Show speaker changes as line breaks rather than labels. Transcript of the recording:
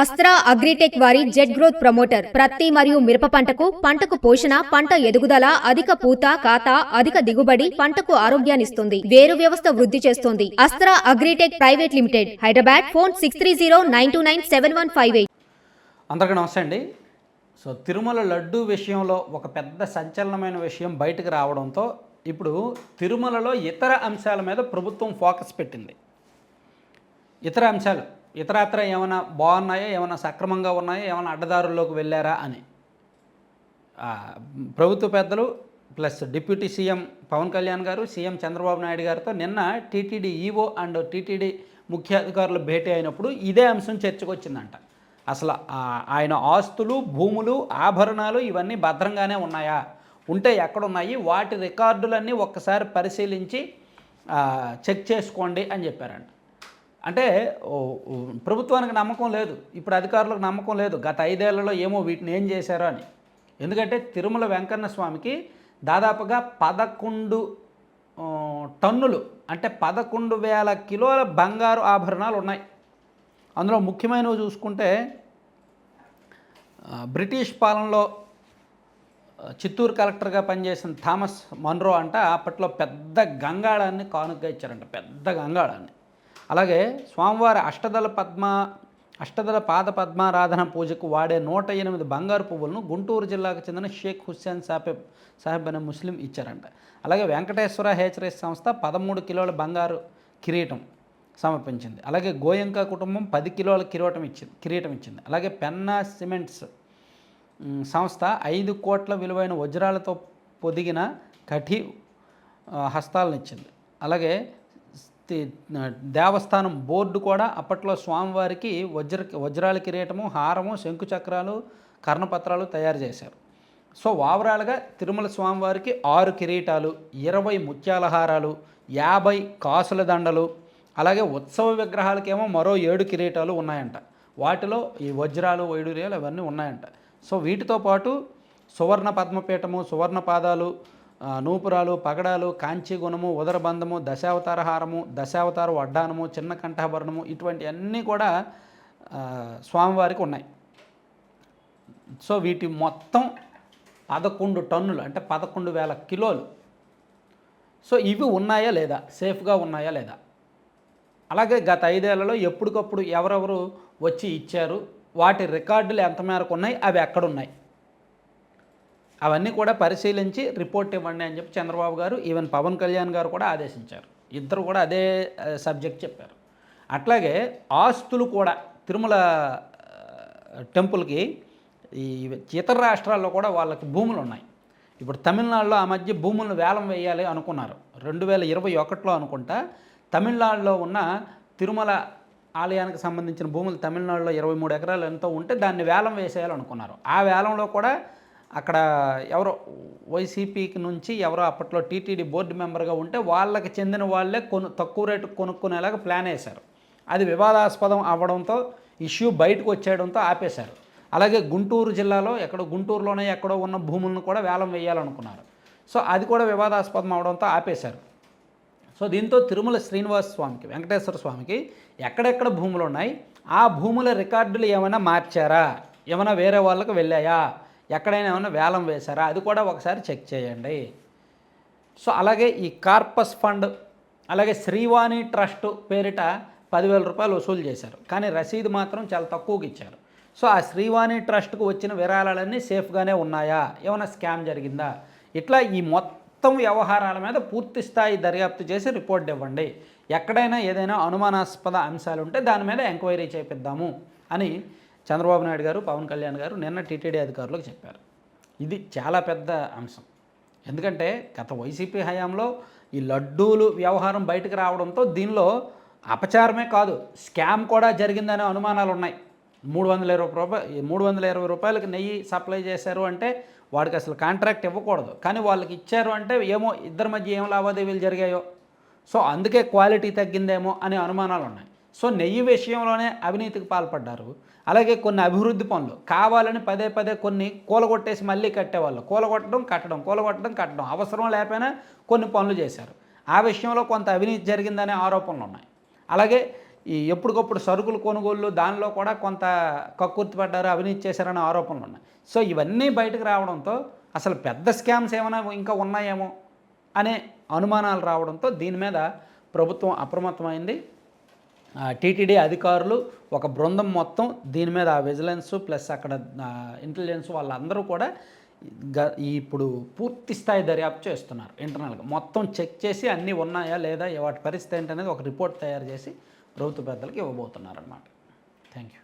Astra agritech వారి jet growth promoter. ప్రత్తి మరియు మిరప పంటకు పంటకు పోషణ పంట ఎదుగుదల అధిక పూత కాత అధిక దిగుబడి పంటకు ఆరోగ్యాన్నిస్తుంది. వేరు వ్యవస్థ వృద్ధి చేస్తుంది. Astra agritech private limited. Hyderabad phone six three zero nine two nine seven one five eight.
అందరికీ నమస్తే అండి. సో తిరుమల లడ్డు విషయంలో ఒక పెద్ద సంచలనమైన విషయం బయటకు రావడంతో ఇప్పుడు తిరుమలలో ఇతర అంశాల మీద ప్రభుత్వం ఫోకస్ పెట్టింది. ఇతర అంశాలు. ఇతరత్ర ఏమైనా బాగున్నాయా? ఏమైనా సక్రమంగా ఉన్నాయా? ఏమైనా అడ్డదారుల్లోకి వెళ్ళారా అని. ప్రభుత్వ పెద్దలు plus deputy CM Pawan Kalyan garu CM Chandrababu Naidu గారితో నిన్న టీటీడీ ఈఓ అండ్ టీటీడీ ముఖ్య అధికారులు భేటీ అయినప్పుడు ఇదే అంశం చర్చకొచ్చిందంట. అసలు ఆయన ఆస్తులు భూములు ఆభరణాలు ఇవన్నీ భద్రంగానే ఉన్నాయా? ఉంటే ఎక్కడున్నాయి? వాటి రికార్డులన్నీ ఒక్కసారి పరిశీలించి చెక్ చేసుకోండి అని చెప్పారంట. అంటే ప్రభుత్వానికి నమ్మకం లేదు. ఇప్పుడు అధికారులకు నమ్మకం లేదు. గత ఐదేళ్ళలో ఏమో వీటిని ఏం చేశారో అని. ఎందుకంటే తిరుమల వెంకన్న స్వామికి దాదాపుగా పదకొండు టన్నులు అంటే పదకొండు వేల కిలోల బంగారు ఆభరణాలు ఉన్నాయి. అందులో ముఖ్యమైనవి చూసుకుంటే బ్రిటిష్ పాలనలో చిత్తూరు కలెక్టర్గా పనిచేసిన థామస్ మన్రో అంట అప్పట్లో పెద్ద గంగాళాన్ని కానుకగా ఇచ్చారంట. పెద్ద గంగాళాన్ని. అలాగే స్వామివారి అష్టదళ పద్మ అష్టదళ పాద పద్మారాధన పూజకు వాడే నూట ఎనిమిది బంగారు పువ్వులను గుంటూరు జిల్లాకు చెందిన షేక్ హుస్సేన్ సాహెబ్ సాహెబ్ అనే ముస్లిం ఇచ్చారంట. అలాగే వెంకటేశ్వర హేచరేస్ సంస్థ పదమూడు కిలోల బంగారు కిరీటం సమర్పించింది. అలాగే గోయంక కుటుంబం పది కిలోల కిరీటం ఇచ్చింది కిరీటం ఇచ్చింది. అలాగే పెన్నా సిమెంట్స్ సంస్థ ఐదు కోట్ల విలువైన వజ్రాలతో పొదిగిన కఠి హస్తాలను ఇచ్చింది. అలాగే దేవస్థానం బోర్డు కూడా అప్పట్లో స్వామివారికి వజ్ర వజ్రాల కిరీటము హారము శంకుచక్రాలు కర్ణపత్రాలు తయారు చేశారు. సో ఓవరాల్గా తిరుమల స్వామివారికి ఆరు కిరీటాలు ఇరవై ముత్యాల హారాలు యాభై కాసుల దండలు అలాగే ఉత్సవ విగ్రహాలకేమో మరో ఏడు కిరీటాలు ఉన్నాయంట. వాటిలో ఈ వజ్రాలు వైడూర్యాలు అవన్నీ ఉన్నాయంట. సో వీటితో పాటు సువర్ణ పద్మపీఠము సువర్ణ పాదాలు నూపురాలు పగడాలు కాంచీ గుణము ఉదరబంధము దశావతార హారము దశావతార వడ్డానము చిన్న కంఠాభరణము ఇటువంటి అన్నీ కూడా స్వామివారికి ఉన్నాయి. సో వీటి మొత్తం పదకొండు టన్నులు అంటే పదకొండు వేల కిలోలు. సో ఇవి ఉన్నాయా లేదా? సేఫ్గా ఉన్నాయా లేదా? అలాగే గత ఐదేళ్ళలో ఎప్పటికప్పుడు ఎవరెవరు వచ్చి ఇచ్చారు? వాటి రికార్డులు ఎంత మేరకు ఉన్నాయి? అవి ఎక్కడున్నాయి అవన్నీ కూడా పరిశీలించి రిపోర్ట్ ఇవ్వండి అని చెప్పి చంద్రబాబు గారు ఈవెన్ పవన్ కళ్యాణ్ గారు కూడా ఆదేశించారు. ఇద్దరు కూడా అదే సబ్జెక్ట్ చెప్పారు. అట్లాగే ఆస్తులు కూడా తిరుమల టెంపుల్కి ఈ ఇతర రాష్ట్రాల్లో కూడా వాళ్ళకి భూములు ఉన్నాయి. ఇప్పుడు తమిళనాడులో ఆ మధ్య భూములను వేలం వేయాలి అనుకున్నారు. రెండు వేల ఇరవై ఒకటిలో అనుకుంటా తమిళనాడులో ఉన్న తిరుమల ఆలయానికి సంబంధించిన భూములు తమిళనాడులో ఇరవై మూడు ఎకరాలు ఎంతో ఉంటే దాన్ని వేలం వేసేయాలనుకున్నారు. ఆ వేలంలో కూడా అక్కడ ఎవరో వైసీపీకి నుంచి ఎవరో అప్పట్లో టీటీడీ బోర్డు మెంబర్గా ఉంటే వాళ్ళకి చెందిన వాళ్ళే కొను తక్కువ రేటు కొనుక్కునేలాగా ప్లాన్ వేశారు. అది వివాదాస్పదం అవ్వడంతో ఇష్యూ బయటకు వచ్చేయడంతో ఆపేశారు. అలాగే గుంటూరు జిల్లాలో ఎక్కడో గుంటూరులోనే ఎక్కడో ఉన్న భూములను కూడా వేలం వేయాలనుకున్నారు. సో అది కూడా వివాదాస్పదం అవడంతో ఆపేశారు. సో దీంతో తిరుమల శ్రీనివాస స్వామికి వెంకటేశ్వర స్వామికి ఎక్కడెక్కడ భూములు ఉన్నాయి ఆ భూముల రికార్డులు ఏమైనా మార్చారా? ఏమైనా వేరే వాళ్ళకి వెళ్ళాయా? ఎక్కడైనా ఏమైనా వేలం వేశారా? అది కూడా ఒకసారి చెక్ చేయండి. సో అలాగే ఈ కార్పస్ ఫండ్ అలాగే శ్రీవాణి ట్రస్ట్ పేరిట పదివేల రూపాయలు వసూలు చేశారు. కానీ రసీదు మాత్రం చాలా తక్కువకి ఇచ్చారు. సో ఆ శ్రీవాణి ట్రస్ట్కు వచ్చిన విరాళాలన్నీ సేఫ్గానే ఉన్నాయా? ఏమైనా స్కామ్ జరిగిందా? ఇట్లా ఈ మొత్తం వ్యవహారాల మీద పూర్తి స్థాయి దర్యాప్తు చేసి రిపోర్ట్ ఇవ్వండి. ఎక్కడైనా ఏదైనా అనుమానాస్పద అంశాలు ఉంటే దాని మీద ఎంక్వైరీ చేపిద్దాము అని చంద్రబాబు నాయుడు గారు పవన్ కళ్యాణ్ గారు నిన్న టీటీడీ అధికారులకు చెప్పారు. ఇది చాలా పెద్ద అంశం. ఎందుకంటే గత వైసీపీ హయాంలో ఈ లడ్డూలు వ్యవహారం బయటకు రావడంతో దీనిలో అపచారమే కాదు స్కామ్ కూడా జరిగిందనే అనుమానాలు ఉన్నాయి. మూడు వందల ఇరవై రూపాయలు మూడు వందల ఇరవై రూపాయలకి నెయ్యి సప్లై చేశారు అంటే వాడికి అసలు కాంట్రాక్ట్ ఇవ్వకూడదు. కానీ వాళ్ళకి ఇచ్చారు అంటే ఏమో ఇద్దరి మధ్య ఏం లావాదేవీలు జరిగాయో. సో అందుకే క్వాలిటీ తగ్గిందేమో అనే అనుమానాలు ఉన్నాయి. సో నెయ్యి విషయంలోనే అవినీతికి పాల్పడ్డారు. అలాగే కొన్ని అభివృద్ధి పనులు కావాలని పదే పదే కొన్ని కూలగొట్టేసి మళ్ళీ కట్టేవాళ్ళు. కూలగొట్టడం కట్టడం కూలగొట్టడం కట్టడం. అవసరం లేకపోయినా కొన్ని పనులు చేశారు. ఆ విషయంలో కొంత అవినీతి జరిగిందనే ఆరోపణలు ఉన్నాయి. అలాగే ఈ ఎప్పటికప్పుడు సరుకులు కొనుగోళ్ళు దానిలో కూడా కొంత కక్కుర్తి పడ్డారు అవినీతి చేశారనే ఆరోపణలు ఉన్నాయి. సో ఇవన్నీ బయటకు రావడంతో అసలు పెద్ద స్కామ్స్ ఏమైనా ఇంకా ఉన్నాయేమో అనే అనుమానాలు రావడంతో దీని మీద ప్రభుత్వం అప్రమత్తమైంది. టీటీడీ అధికారులు ఒక బృందం మొత్తం దీని మీద ఆ విజిలెన్స్ ప్లస్ అక్కడ ఇంటెలిజెన్స్ వాళ్ళందరూ కూడా గ- ఇప్పుడు పూర్తి స్థాయి దర్యాప్తు చేస్తున్నారు ఇంటర్నల్గా. మొత్తం చెక్ చేసి అన్నీ ఉన్నాయా లేదా వాటి పరిస్థితి ఏంటనేది ఒక రిపోర్ట్ తయారు చేసి ప్రభుత్వ పెద్దలకు ఇవ్వబోతున్నారు అనమాట థ్యాంక్ యూ